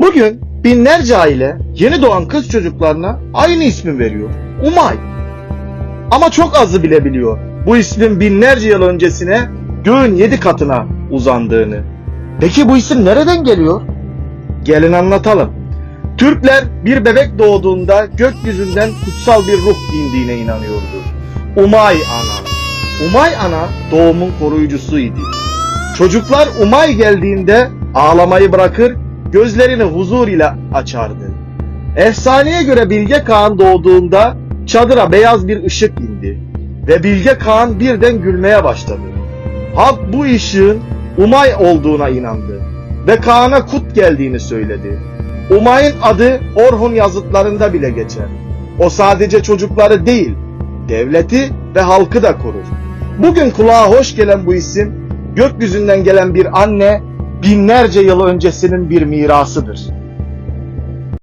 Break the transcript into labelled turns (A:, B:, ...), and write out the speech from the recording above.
A: Bugün binlerce aile yeni doğan kız çocuklarına aynı ismi veriyor. Umay. Ama çok azı bile biliyor bu ismin binlerce yıl öncesine göğün yedi katına uzandığını. Peki bu isim nereden geliyor? Gelin anlatalım. Türkler bir bebek doğduğunda gökyüzünden kutsal bir ruh indiğine inanıyordu. Umay Ana. Umay Ana doğumun koruyucusuydu. Çocuklar Umay geldiğinde ağlamayı bırakır, gözlerini huzur ile açardı. Efsaneye göre Bilge Kağan doğduğunda çadıra beyaz bir ışık indi ve Bilge Kağan birden gülmeye başladı. Halk bu ışığın Umay olduğuna inandı ve Kaan'a kut geldiğini söyledi. Umay'ın adı Orhun yazıtlarında bile geçer. O sadece çocukları değil, devleti ve halkı da korur. Bugün kulağa hoş gelen bu isim, gökyüzünden gelen bir anne, binlerce yıl öncesinin bir mirasıdır.